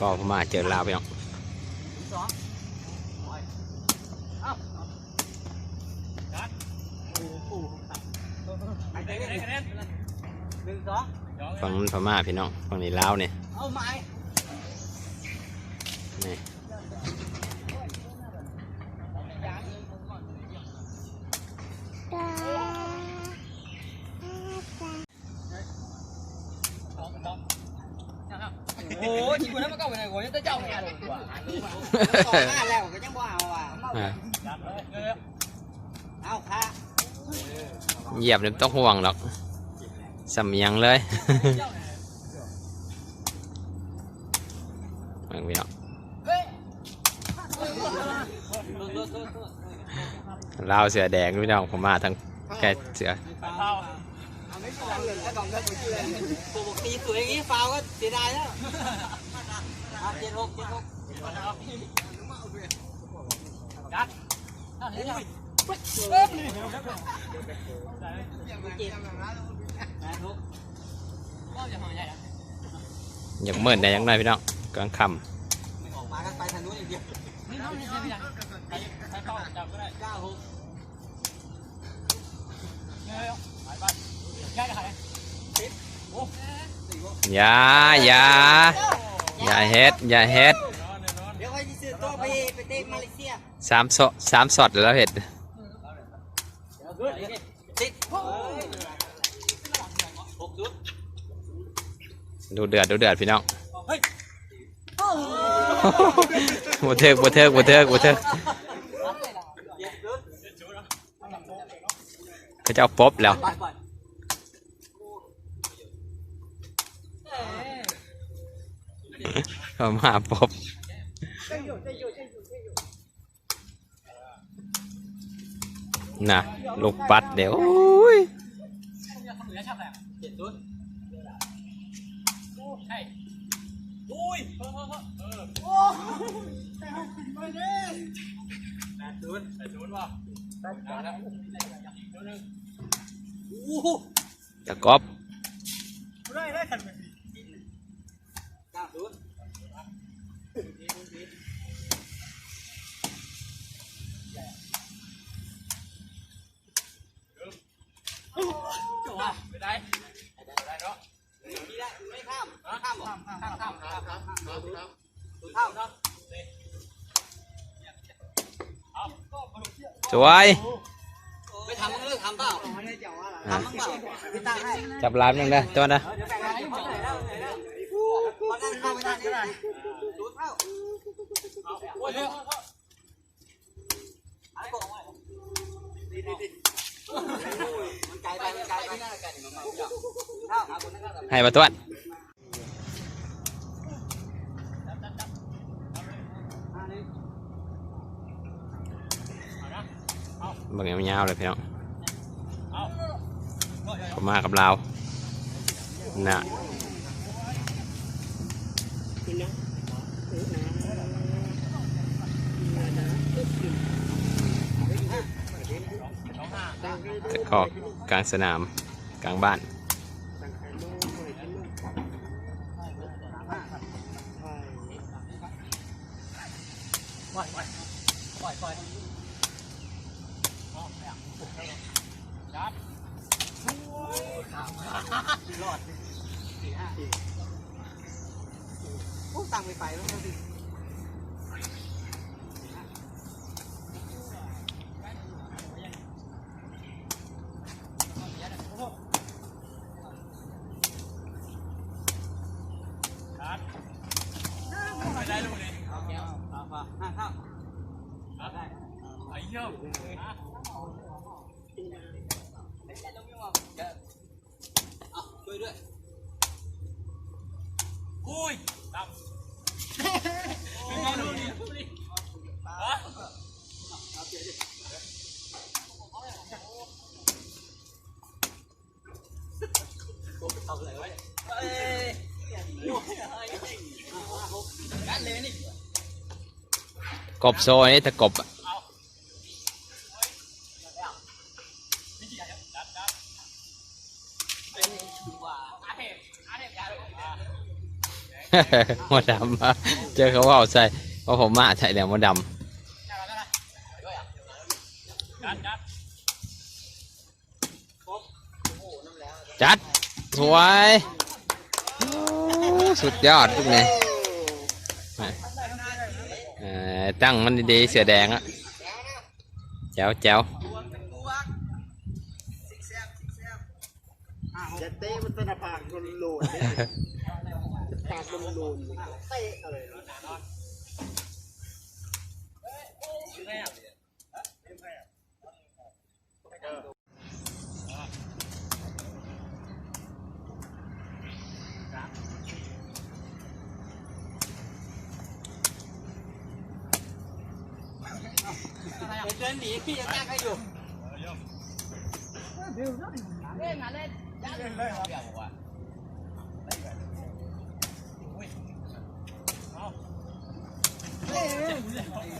ก็พม่าเจอลาวไปน้องฝั่งพม่าพี่น้องฝั่งนี้ลาวเนี่ยนี่ โอ้ยจริงๆแล้วมันก็ไปไหนกูยังจะเจ้าเนี่ยเลยกว่าต่อหน้าแล้วก็ยังบ่เอาอะอ่าเอาค่ะเหยียบเนี่ยต้องห่วงหรอกสำเนียงเลยฟังพี่น้องลาเสือแดงพี่น้องพม่าทั้งแค่เสือ ไม่พอเลยถ้าดองเลิกไปเลยปกตีสวยอย่างนี้ฟาวก็เสียดายแล้วเจ็ดหกเจ็ดหกดัดอย่าเมินได้ยังไงพี่น้องกลางค่ำอเย่ต้งใช่พี่ยังไก็ได้ อย่าอย่าอย่าเฮ็ดอย่าเฮ็ดเดี๋ยวไปซื้อตัวไปไปเตะมาเลเซียสามสอสามสอดแล้วเฮ็ดติดหกชุดดูเดือดดูเดือดพี่น้องเฮ้ยบัเทิกบัเทิกบัเทิกบัเทิกเจ็ดชุดเขาจะเอาป๊บแล้ว ไปไป เขามาปบนะลูกปัดเดี๋ยวโอ้ยเจ็ สวยไปทำมันเลิกทำเปล่าทำมั้งเปล่าพี่ตั้งให้จับร้านนึ่งนะจอนะ ยแล้วพอนั่งเข้าไม่ได้นี่ได้ดูเท่าโอ้ยอะไรบอกว่าดีดีดีมันไกลไปมันไกลไปเท่าให้มาตัวจเบิ่งยาวเลยพี่น้องพม่ากับลาว นะถืก็กลางสนามกลางบ้าน รอดสี่ห้า พูดตังไปไปแล้วสิช่วยด้วยโอ้ย กบโซนี่ตะกบอะว่าอาเทพอาเทพยาเลยหมดดำมาเจอเขาว่าใส่เพราะผมมาใส่แล้วมดดจัดจัดำจัดสวย สุดยอดทุกเนี่ยเอ่อ ตั้งมันดีๆเสือแดงอะแจ๋วแจ๋วจะเต้มันตะปากโลนโลนปากโลนโลนเตะอะไร เดินหนีพี่ยังแกล้งให้อยู่เ